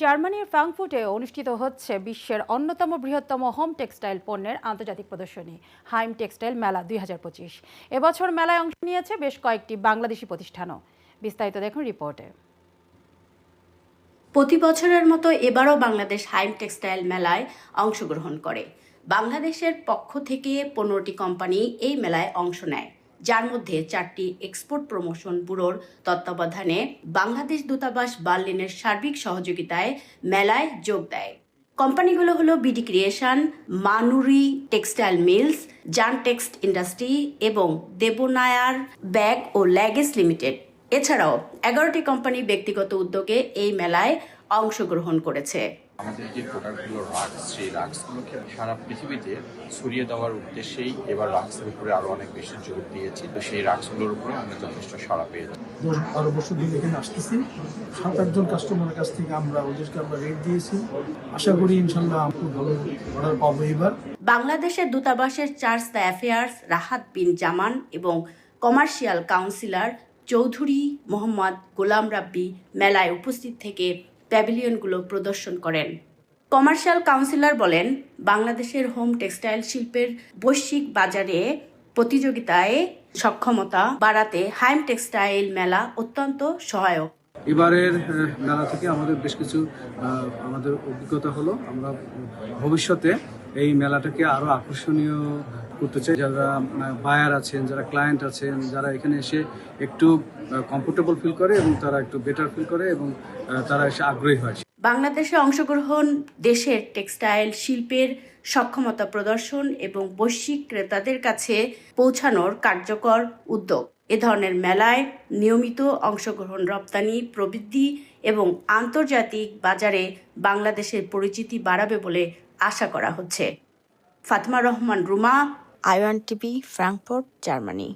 জার্মানির ফ্রাঙ্কফুটে অনুষ্ঠিত হচ্ছে বিশ্বের অন্যতম বৃহত্তম হোম টেক্সটাইল পণ্যের আন্তর্জাতিক প্রদর্শনী, হাইম টেক্সটাইল মেলা দুই হাজার পঁচিশ। এবছর মেলায় অংশ নিয়েছে বেশ কয়েকটি বাংলাদেশি প্রতিষ্ঠানও। বিস্তারিত দেখুন রিপোর্টে। প্রতি বছরের মতো এবারও বাংলাদেশ হাইম টেক্সটাইল মেলায় অংশগ্রহণ করে। বাংলাদেশের পক্ষ থেকে পনেরোটি কোম্পানি এই মেলায় অংশ নেয়। যার মধ্যে চারটি এক্সপোর্ট প্রমোশন ব্যুরোর তত্ত্বাবধানে বাংলাদেশ দূতাবাস বার্লিনের সার্বিক সহযোগিতায় মেলায় যোগ দেয়। কোম্পানিগুলো হলো বিডি ক্রিয়েশন, মানুরি, টেক্সটাইল মিলস জান টেক্সট ইন্ডাস্ট্রি এবং দেবনায়ার ব্যাগ ও ল্যাগেজ লিমিটেড। এছাড়াও এগারোটি কোম্পানি ব্যক্তিগত উদ্যোগে এই মেলায় অংশগ্রহণ করেছে। আমাদের যে প্রোডাক্টগুলো রাক্স সেই রাক্সগুলোকে সারা পৃথিবীতে ছড়িয়ে দেওয়ার উদ্দেশ্যেই এবার রাক্সের উপরে আরও অনেক বেশি জোর দিয়েছি। তো সেই রাক্সগুলোর উপরে আমরা যথেষ্ট সাড়া পেয়েছি দশ বারো বছর ধরে এখানে আসতেছি। সাত আটজন কাস্টমারের কাছ থেকে আমরা ওদেরকে আমরা রেট দিয়েছি। আশা করি ইনশাল্লাহ খুব ভালো অর্ডার পাবো এবার। বাংলাদেশের দূতাবাসের charge d' affaires Rahat bin Zaman এবং কমার্শিয়াল কাউন্সিলর চৌধুরী মোহাম্মদ গোলাম রাব্বি মেলায় উপস্থিত থেকে প্যাভিলিয়নগুলো প্রদর্শন করেন। কমার্শিয়াল কাউন্সিলর বলেন, বাংলাদেশের হোম টেক্সটাইল শিল্পের বৈশ্বিক বাজারে প্রতিযোগিতায় সক্ষমতা বাড়াতে হাইম টেক্সটাইল মেলা অত্যন্ত সহায়ক। এবারের মেলা থেকে আমাদের বেশ কিছু আমাদের অভিজ্ঞতা হলো। আমরা ভবিষ্যতে এই মেলাটাকে আরও আকর্ষণীয় করতে চাই। যারা বায়ার আছেন, যারা ক্লায়েন্ট আছেন, যারা এখানে এসে একটু কমফোর্টেবল ফিল করে এবং তারা একটু বেটার ফিল করে এবং তারা এসে আগ্রহী হয়। বাংলাদেশে অংশগ্রহণ দেশের টেক্সটাইল শিল্পের সক্ষমতা প্রদর্শন এবং বৈশ্বিক ক্রেতাদের কাছে পৌঁছানোর কার্যকর উদ্যোগ। এ ধরনের মেলায় নিয়মিত অংশগ্রহণ, রপ্তানি, প্রবৃদ্ধি এবং আন্তর্জাতিক বাজারে বাংলাদেশের পরিচিতি বাড়াবে বলে আশা করা হচ্ছে। Fatma Rahman, Ruma, I one TV, Frankfurt, Germany.